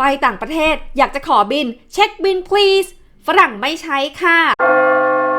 ไปต่างประเทศอยากจะขอบิน เช็คบิน please ฝรั่งไม่ใช้ค่ะ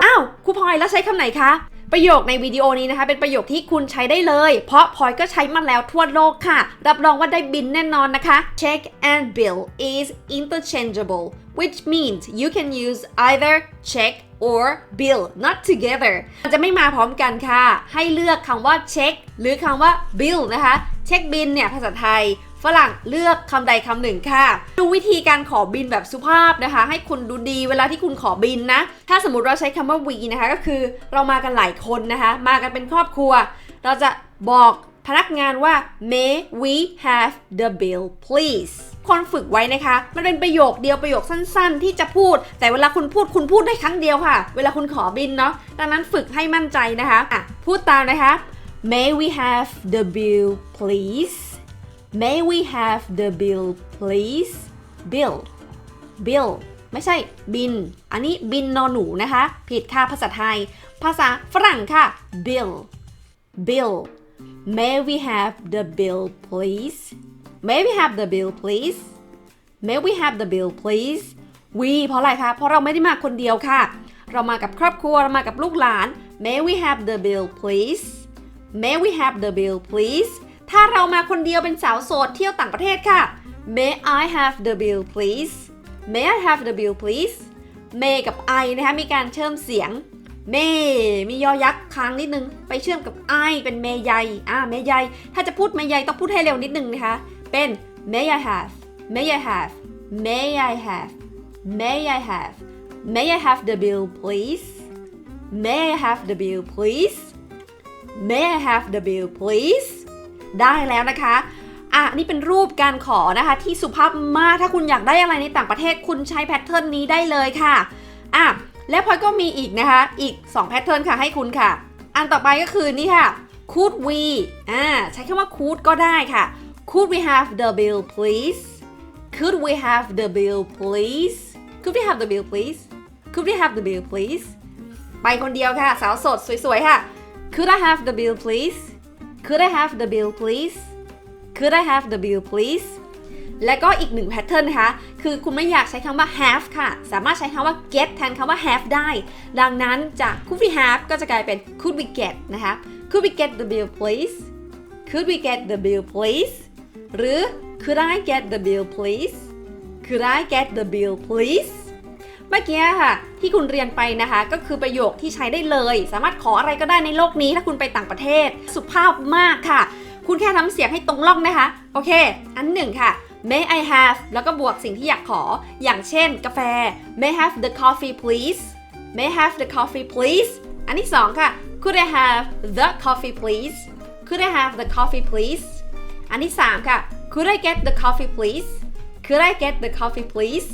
อ้าวครูพลอยแล้วใช้คำไหนคะ ประโยคในวิดีโอนี้นะคะ เป็นประโยคที่คุณใช้ได้เลย เพราะพลอยก็ใช้มาแล้วทั่วโลกค่ะ รับรองว่าได้บินแน่นอนนะคะ check and bill is interchangeable which means you can use either check or bill not together มันจะไม่มาพร้อมกันค่ะ ให้เลือกคำว่า check หรือคำว่า bill นะคะ เช็คบินเนี่ยภาษาไทย ฝรั่งเลือกคำใดคำหนึ่งค่ะ ดูวิธีการขอบินแบบสุภาพนะคะ ให้คุณดูดีเวลาที่คุณขอบินนะ ถ้าสมมติเราใช้คำว่า we นะคะ ก็คือเรามากันหลายคนนะคะ มากันเป็นครอบครัว เราจะบอกพนักงานว่า may we have the bill please คนฝึกไว้นะคะ มันเป็นประโยคเดียวประโยคสั้น ๆ ที่จะพูด แต่เวลาคุณพูดคุณพูดได้ครั้งเดียวค่ะ เวลาคุณขอบินเนาะ ดังนั้นฝึกให้มั่นใจนะคะ อะ พูดตามนะคะ may we have the bill please May we have the bill please bill bill ไม่ใช่บิน อันนี้บินนอนหนูนะคะ ผิดค่ะภาษาไทย ภาษาฝรั่งค่ะ bill bill May we have the bill please May we have the bill please May we have the bill please we เพราะอะไรคะ เพราะเราไม่ได้มาคนเดียวค่ะ เรามากับครอบครัว เรามากับลูกหลาน May we have the bill please May we have the bill please ถ้าเรามาคนเดียวเป็นสาวโสดเที่ยวต่างประเทศค่ะ May I have the bill please May I have the bill please May กับ I นะคะมีการเชื่อมเสียง May มียอยักษ์ค้างนิดนึง ไปเชื่อมกับ I เป็นเมย์ใยอ่าเมย์ใยถ้าจะพูดเมย์ใยต้องพูดให้เร็วนิดนึงนะคะ เป็น May I have May I have May I have May I have May I have the bill please May I have the bill please May I have the bill please ได้แล้วนะคะอะนี่เป็นรูปการขอนะคะที่สุภาพมากถ้าคุณอยากได้อะไรในต่างประเทศคุณใช้แพทเทิร์นนี้ได้เลยค่ะอะและพอยก็มีอีกนะคะ อีก 2 แพทเทิร์นค่ะให้คุณค่ะ อันต่อไปก็คือนี่ค่ะ could we อ่าใช้คำว่า could ก็ได้ค่ะ could we have the bill please could we have the bill please could we have the bill please could we have the bill please ไปคนเดียวค่ะ สาวสดสวยๆค่ะ could I have the bill please could I have the bill please could I have the bill please และก็อีกหนึ่งแพทเทิร์นนะคะ คือคุณไม่อยากใช้คำว่า have ค่ะ สามารถใช้คำว่า get แทนคำว่า have ได้ ดังนั้นจาก could we have ก็จะกลายเป็น could we get นะคะ could we get the bill please could we get the bill please หรือ could I get the bill please could I get the bill please เมื่อกี้ค่ะ ที่คุณเรียนไปนะคะ ก็คือประโยคที่ใช้ได้เลย สามารถขออะไรก็ได้ในโลกนี้ ถ้าคุณไปต่างประเทศ สุภาพมากค่ะ คุณแค่ทำเสียงให้ตรงร่องนะคะ โอเค อันหนึ่งค่ะ May I have แล้วก็บวกสิ่งที่อยากขอ อย่างเช่น กาแฟ May have the coffee please May have the coffee please อันที่สองค่ะ Could I have the coffee please Could I have the coffee please อันที่สามค่ะ Could I get the coffee please Could I get the coffee please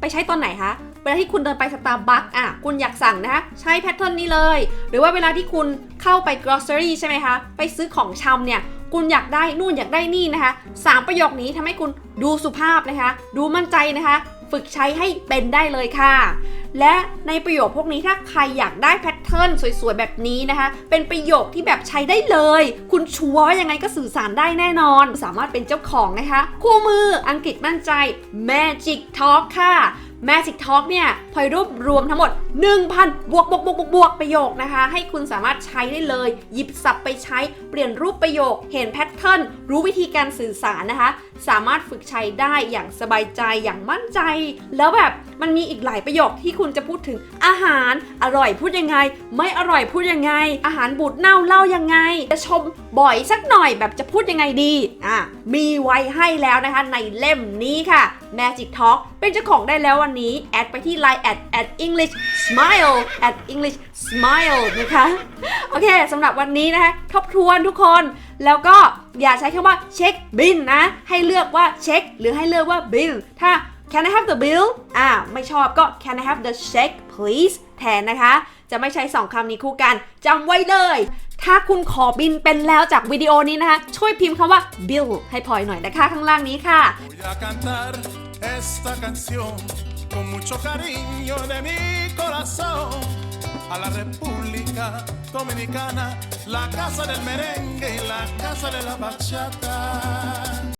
ไปใช้ตอนไหนคะ เวลาที่คุณเดินไปสตาร์บัคอะคุณอยากสั่งนะคะใช้แพทเทิร์นนี้เลย หรือว่าเวลาที่คุณเข้าไป grocery ใช่ไหมคะไปซื้อของชำเนี่ยคุณอยากได้นู่นอยากได้นี่นะคะสามประโยคนี้ทำให้คุณดูสุภาพนะคะ ดูมั่นใจนะคะ ฝึกใช้ให้เป็นได้เลยค่ะ และในประโยคพวกนี้ถ้าใครอยากได้แพทเทิร์นสวยๆ แบบนี้นะคะ เป็นประโยคที่แบบใช้ได้เลย คุณชัวร์ยังไงก็สื่อสารได้แน่นอน สามารถเป็นเจ้าของนะคะ คู่มืออังกฤษมั่นใจ Magic Talk ค่ะ Magic Talk เนี่ยพอยรวบรวมทั้งหมด 1,000 บวกบวกบวกบวกบวกประโยคนะคะ ให้คุณสามารถใช้ได้เลย หยิบสับไปใช้ เปลี่ยนรูปประโยค เห็นแพทเทิร์น รู้วิธีการสื่อสารนะคะสามารถฝึกใช้ได้อย่างสบายใจอย่างมั่นใจ แล้วแบบมันมีอีกหลายประโยคที่คุณจะพูดถึงอาหารอร่อยพูดยังไง ไม่อร่อยพูดยังไง อาหารบูดเน่าเล่ายังไง จะชมบ่อยสักหน่อยแบบจะพูดยังไงดีอะมีไว้ให้แล้วนะคะในเล่มนี้ค่ะ Magic Talk เป็นเจ้าของได้แล้ววันนี้ แอดไปที่ Line at at English smile at English smile นะคะ โอเคสำหรับวันนี้นะคะทบทวนทุกคนแล้วก็อย่าใช้คำว่าเช็คบินนะ ให้เลือกว่าเช็คหรือให้เลือกว่า bill ถ้า Can I have the bill อ่าไม่ชอบก็ Can I have the check please แทนนะคะ จะไม่ใช้สองคำนี้คู่กันจำไว้เลย ถ้าคุณขอบินเป็นแล้วจากวิดีโอนี้นะคะ ช่วยพิมพ์คำว่า bill ให้พลอยหน่อยนะคะข้างล่างนี้ค่ะ Voy a a la República Dominicana, la casa del merengue y la casa de la bachata.